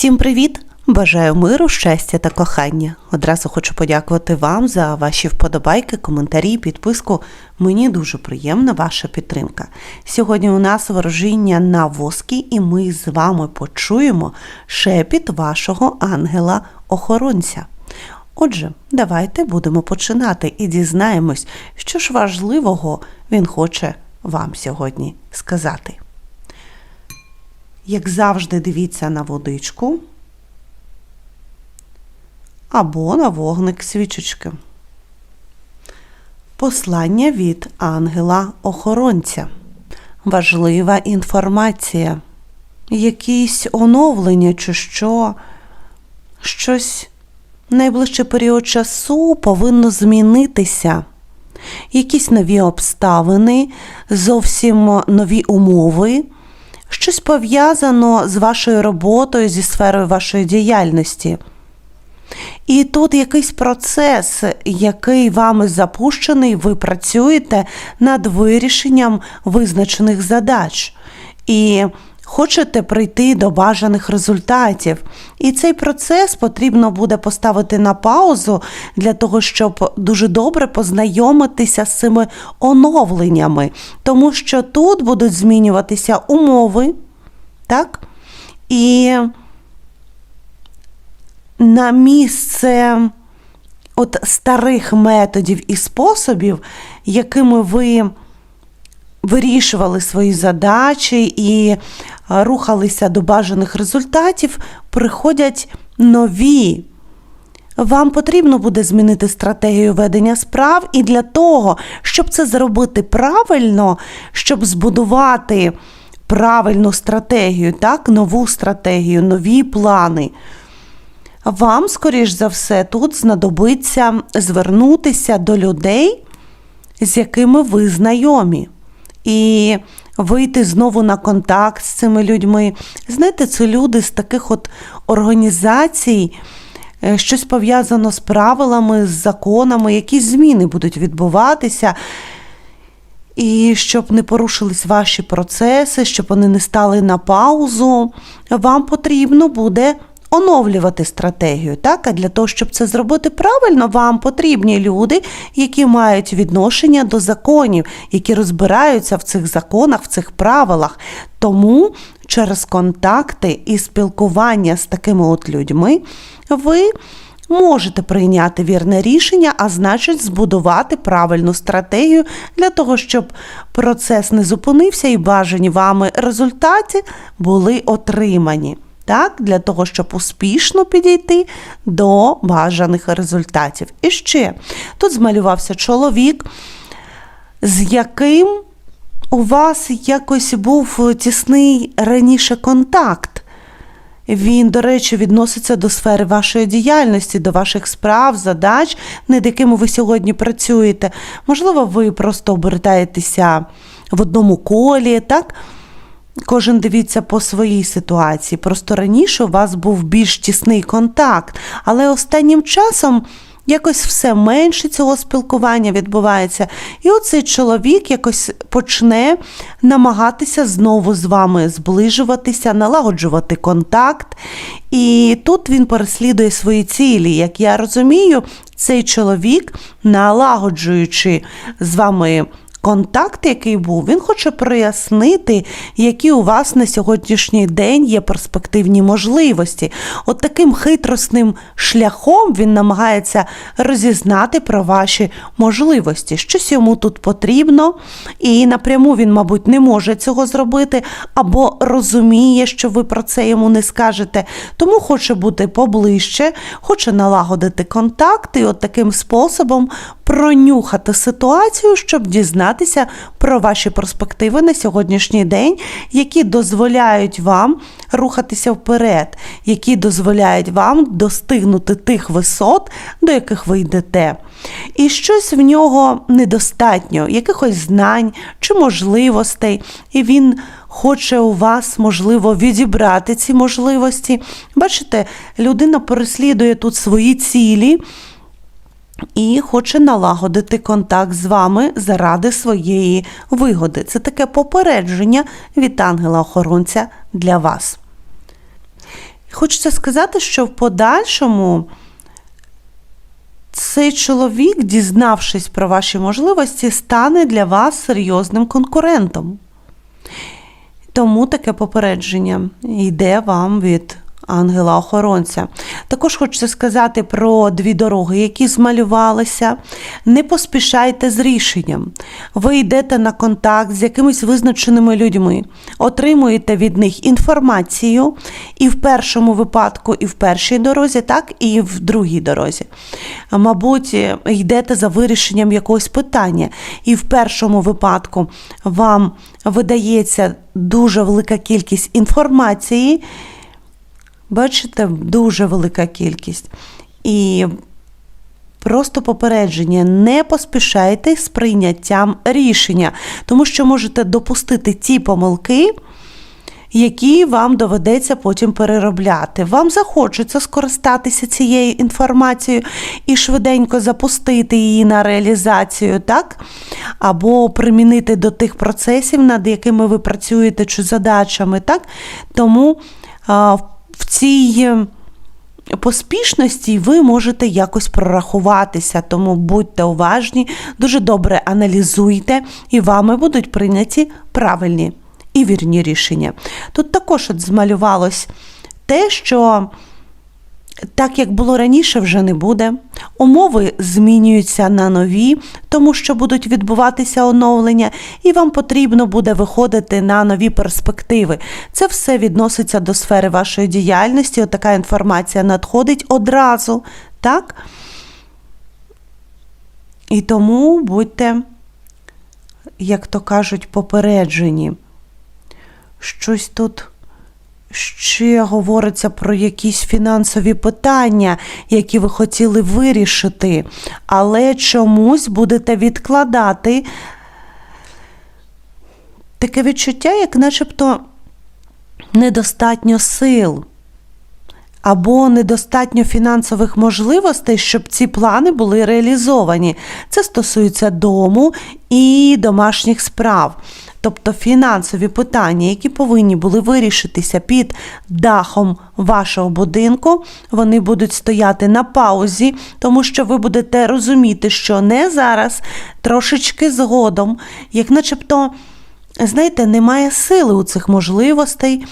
Всім привіт! Бажаю миру, щастя та кохання. Одразу хочу подякувати вам за ваші вподобайки, коментарі, підписку. Мені дуже приємна ваша підтримка. Сьогодні у нас ворожіння на воскі, і ми з вами почуємо шепіт вашого ангела-охоронця. Отже, давайте будемо починати і дізнаємось, що ж важливого він хоче вам сьогодні сказати. Як завжди, дивіться на водичку або на вогник свічечки. Послання від ангела-охоронця. Важлива інформація. Якісь оновлення чи що. Щось найближчий період часу повинно змінитися. Якісь нові обставини, зовсім нові умови, щось пов'язано з вашою роботою, зі сферою вашої діяльності. І тут якийсь процес, який вами запущений, ви працюєте над вирішенням визначених задач. І хочете прийти до бажаних результатів. І цей процес потрібно буде поставити на паузу для того, щоб дуже добре познайомитися з цими оновленнями, тому що тут будуть змінюватися умови, так? І на місце от старих методів і способів, якими ви вирішували свої задачі і рухалися до бажаних результатів, приходять нові. Вам потрібно буде змінити стратегію ведення справ, і для того, щоб це зробити правильно, щоб збудувати правильну стратегію, так, нову стратегію, нові плани. Вам, скоріш за все, тут знадобиться звернутися до людей, з якими ви знайомі, і вийти знову на контакт з цими людьми. Знаєте, це люди з таких от організацій, е, щось пов'язано з правилами, з законами, якісь зміни будуть відбуватися. І щоб не порушились ваші процеси, щоб вони не стали на паузу, вам потрібно буде оновлювати стратегію. Так? А для того, щоб це зробити правильно, вам потрібні люди, які мають відношення до законів, які розбираються в цих законах, в цих правилах. Тому через контакти і спілкування з такими от людьми ви. Можете прийняти вірне рішення, а значить, збудувати правильну стратегію для того, щоб процес не зупинився і бажані вами результати були отримані так, для того, щоб успішно підійти до бажаних результатів. І ще тут змалювався чоловік, з яким у вас якось був тісний раніше контакт. Він, до речі, відноситься до сфери вашої діяльності, до ваших справ, задач, над якими ви сьогодні працюєте. Можливо, ви просто обертаєтеся в одному колі, так? Кожен дивіться по своїй ситуації. Просто раніше у вас був більш тісний контакт, але останнім часом якось все менше цього спілкування відбувається. І оцей чоловік якось почне намагатися знову з вами зближуватися, налагоджувати контакт. І тут він переслідує свої цілі. Як я розумію, цей чоловік, налагоджуючи з вами контакт, який був, він хоче прояснити, які у вас на сьогоднішній день є перспективні можливості. От таким хитростним шляхом він намагається розізнати про ваші можливості. Щось йому тут потрібно, і напряму він, мабуть, не може цього зробити, або розуміє, що ви про це йому не скажете. Тому хоче бути поближче, хоче налагодити контакти і от таким способом пронюхати ситуацію, щоб дізнатися про ваші перспективи на сьогоднішній день, які дозволяють вам рухатися вперед, які дозволяють вам достигнути тих висот, до яких ви йдете. І щось в нього недостатньо, якихось знань чи можливостей, і він хоче у вас, можливо, відібрати ці можливості. Бачите, людина переслідує тут свої цілі і хоче налагодити контакт з вами заради своєї вигоди. Це таке попередження від ангела-охоронця для вас. хочеться сказати, що в подальшому цей чоловік, дізнавшись про ваші можливості, стане для вас серйозним конкурентом. Тому таке попередження йде вам від ангела-охоронця. Також хочеться сказати про дві дороги, які змалювалися. Не поспішайте з рішенням. Ви йдете на контакт з якимись визначеними людьми, отримуєте від них інформацію і в першому випадку, і в першій дорозі, так, і в другій дорозі. Мабуть, йдете за вирішенням якогось питання, і в першому випадку вам видається дуже велика кількість інформації. Бачите, дуже велика кількість. І просто попередження: не поспішайте з прийняттям рішення, тому що можете допустити ті помилки, які вам доведеться потім переробляти. Вам захочеться скористатися цією інформацією і швиденько запустити її на реалізацію, так? Або примінити до тих процесів, над якими ви працюєте, чи задачами, так? Тому а, в цій поспішності ви можете якось прорахуватися, тому будьте уважні, дуже добре аналізуйте, і вами будуть прийняті правильні і вірні рішення. Тут також от змалювалось те, що. Так як було раніше, вже не буде. Умови змінюються на нові, тому що будуть відбуватися оновлення, і вам потрібно буде виходити на нові перспективи. Це все відноситься до сфери вашої діяльності. Отака інформація надходить одразу, так? І тому будьте, як то кажуть, попереджені. Щось тут ще говориться про якісь фінансові питання, які ви хотіли вирішити, але чомусь будете відкладати таке відчуття, як начебто недостатньо сил. Або недостатньо фінансових можливостей, щоб ці плани були реалізовані. Це стосується дому і домашніх справ. Тобто фінансові питання, які повинні були вирішитися під дахом вашого будинку, вони будуть стояти на паузі, тому що ви будете розуміти, що не зараз, трошечки згодом, як начебто, знаєте, немає сили у цих можливостей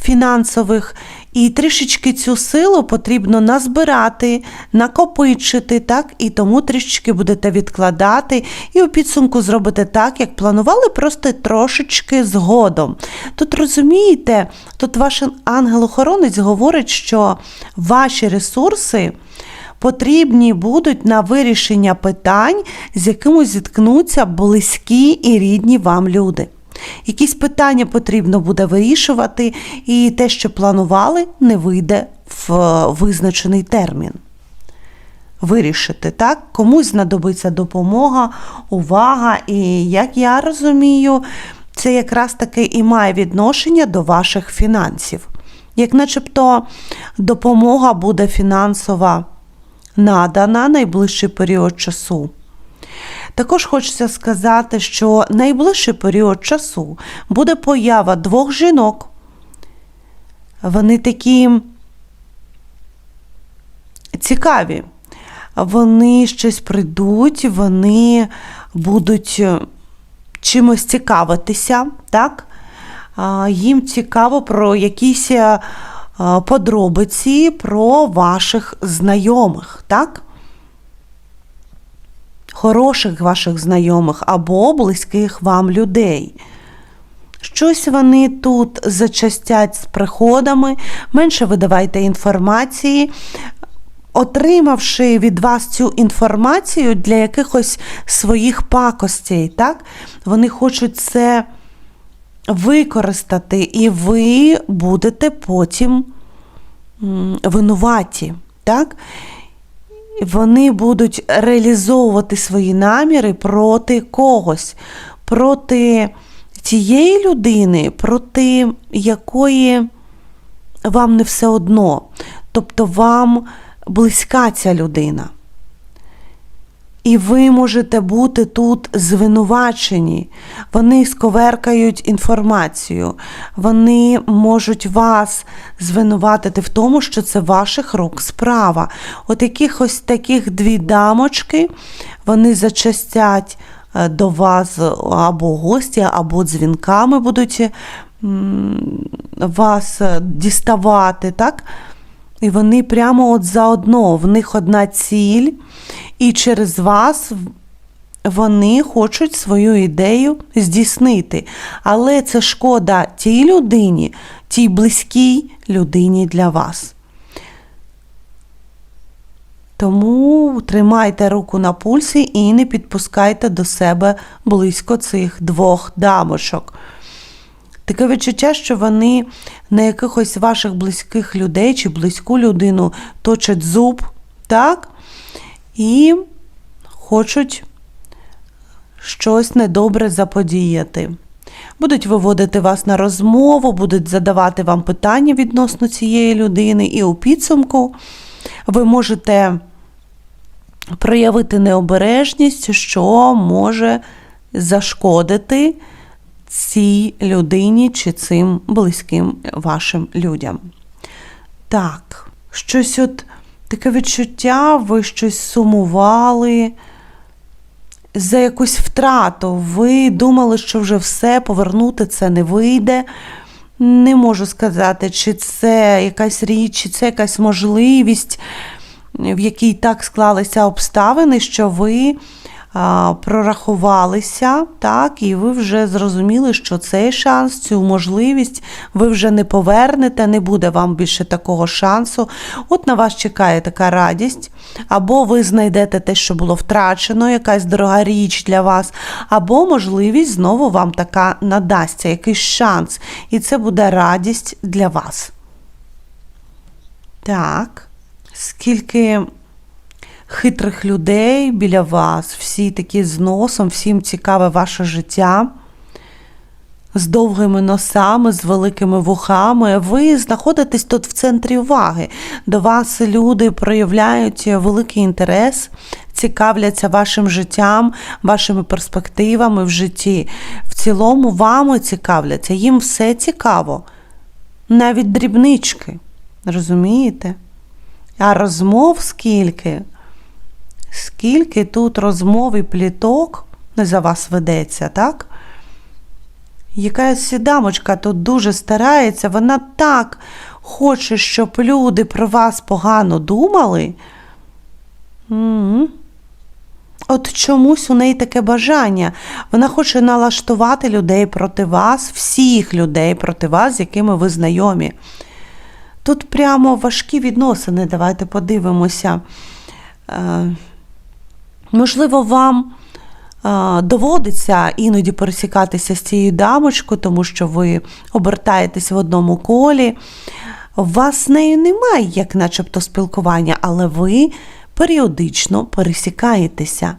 фінансових. І трішечки цю силу потрібно назбирати, накопичити, так, і тому трішечки будете відкладати, і у підсумку зробите так, як планували, просто трошечки згодом. Тут розумієте, тут ваш ангел-охоронець говорить, що ваші ресурси. Потрібні будуть на вирішення питань, з якими зіткнуться близькі і рідні вам люди. Якісь питання потрібно буде вирішувати, і те, що планували, не вийде в визначений термін. Вирішити, так? Комусь знадобиться допомога, увага, і, як я розумію, це якраз таки і має відношення до ваших фінансів. Як начебто допомога буде фінансова надана найближчий період часу. Також хочеться сказати, що найближчий період часу буде поява двох жінок. Вони такі цікаві. Вони щось прийдуть, вони будуть чимось цікавитися, так? Їм цікаво про якісь подробиці про ваших знайомих, так? Хороших ваших знайомих або близьких вам людей. Щось вони тут зачастять з приходами, менше видавайте інформації, отримавши від вас цю інформацію для якихось своїх пакостей, так? вони хочуть це використати, і ви будете потім винуваті. так? Вони будуть реалізовувати свої наміри проти когось, проти тієї людини, проти якої вам не все одно. Тобто вам близька ця людина. І ви можете бути тут звинувачені. Вони сковеркають інформацію, вони можуть вас звинуватити в тому, що це ваших рук справа. От якихось таких дві дамочки, вони зачастять е, до вас або гості, або дзвінками будуть вас е, діставати, так? І вони прямо от заодно, в них одна ціль, і через вас вони хочуть свою ідею здійснити. Але це шкода тій людині, тій близькій людині для вас. Тому тримайте руку на пульсі і не підпускайте до себе близько цих двох дамочок. Таке відчуття, що вони на якихось ваших близьких людей чи близьку людину точать зуб, так? І хочуть щось недобре заподіяти. Будуть виводити вас на розмову, будуть задавати вам питання відносно цієї людини, і у підсумку ви можете проявити необережність, що може зашкодити цій людині чи цим близьким вашим людям. Так, щось от таке відчуття, ви щось сумували за якусь втрату. Ви думали, що вже все, повернути це не вийде. Не можу сказати, чи це якась річ, чи це якась можливість, в якій так склалися обставини, що ви прорахувалися, так, і ви вже зрозуміли, що цей шанс, цю можливість ви вже не повернете, не буде вам більше такого шансу. От на вас чекає така радість, або ви знайдете те, що було втрачено, якась дорога річ для вас, або можливість знову вам така надасться, якийсь шанс. І це буде радість для вас. Так, скільки хитрих людей біля вас, всі такі з носом, всім цікаве ваше життя. З довгими носами, з великими вухами. Ви знаходитесь тут в центрі уваги. До вас люди проявляють великий інтерес, цікавляться вашим життям, вашими перспективами в житті. В цілому вами цікавляться, їм все цікаво, навіть дрібнички. Розумієте? А розмов скільки? Скільки тут розмов і пліток за вас ведеться, так? Якась дамочка тут дуже старається, вона так хоче, щоб люди про вас погано думали. М-м. От чомусь у неї таке бажання. Вона хоче налаштувати людей проти вас, всіх людей проти вас, з якими ви знайомі. Тут прямо важкі відносини, давайте подивимося. Можливо, вам доводиться іноді пересікатися з цією дамочкою, тому що ви обертаєтесь в одному колі. У вас з нею немає, як начебто, спілкування, але ви періодично пересікаєтеся.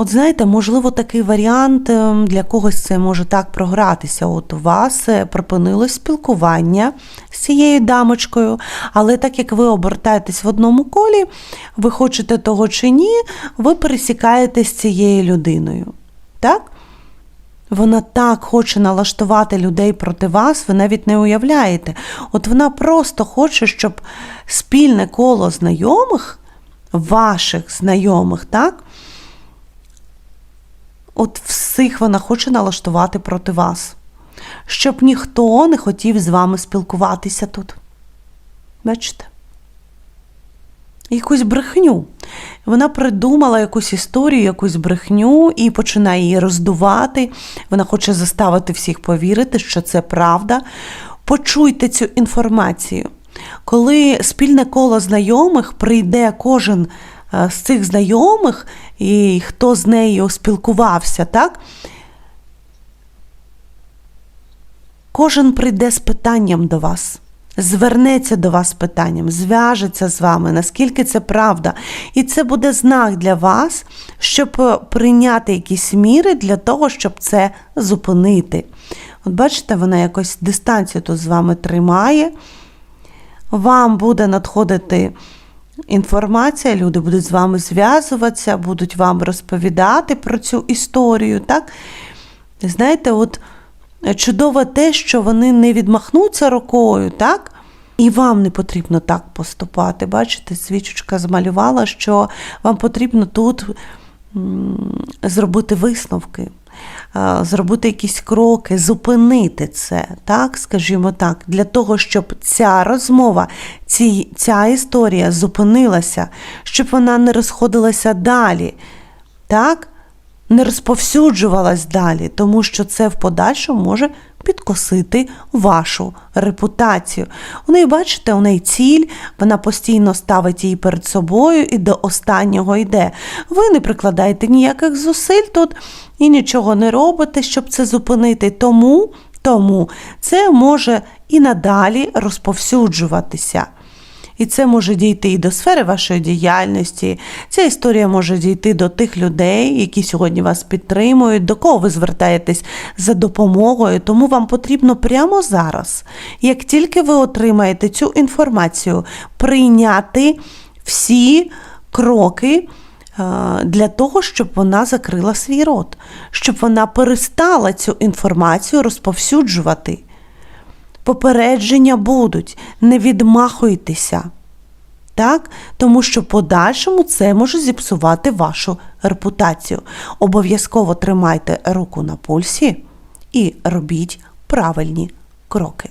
От знаєте, можливо, такий варіант ем, для когось це може так програтися. От у вас е, припинилось спілкування з цією дамочкою, але так як ви обертаєтесь в одному колі, ви хочете того чи ні, ви пересікаєтесь з цією людиною. Так? Вона так хоче налаштувати людей проти вас, ви навіть не уявляєте. От вона просто хоче, щоб спільне коло знайомих, ваших знайомих, так? От всіх вона хоче налаштувати проти вас, щоб ніхто не хотів з вами спілкуватися тут. Бачите? Якусь брехню. Вона придумала якусь історію, якусь брехню і починає її роздувати. Вона хоче заставити всіх повірити, що це правда. Почуйте цю інформацію. Коли спільне коло знайомих прийде кожен з цих знайомих, і хто з нею спілкувався, так? Кожен прийде з питанням до вас, звернеться до вас з питанням, зв'яжеться з вами, наскільки це правда. І це буде знак для вас, щоб прийняти якісь міри для того, щоб це зупинити. От бачите, вона якось дистанцію тут з вами тримає. Вам буде надходити інформація, люди будуть з вами зв'язуватися, будуть вам розповідати про цю історію. Так? Знаєте, от чудово те, що вони не відмахнуться рукою, так? І вам не потрібно так поступати. Бачите, свічечка змалювала, що вам потрібно тут зробити висновки, е, зробити якісь кроки, зупинити це, так, скажімо так, для того, щоб ця розмова, ці, ця історія зупинилася, щоб вона не розходилася далі. Так? не розповсюджувалась далі, тому що це в подальшому може підкосити вашу репутацію. У неї, бачите, у неї ціль, вона постійно ставить її перед собою і до останнього йде. Ви не прикладаєте ніяких зусиль тут і нічого не робите, щоб це зупинити. Тому, тому це може і надалі розповсюджуватися. І це може дійти і до сфери вашої діяльності. Ця історія може дійти до тих людей, які сьогодні вас підтримують, до кого ви звертаєтесь за допомогою. Тому вам потрібно прямо зараз, як тільки ви отримаєте цю інформацію, прийняти всі кроки. е, Для того, щоб вона закрила свій рот, щоб вона перестала цю інформацію розповсюджувати. Попередження будуть, не відмахуйтеся. Так? Тому що подальшому це може зіпсувати вашу репутацію. Обов'язково тримайте руку на пульсі і робіть правильні кроки.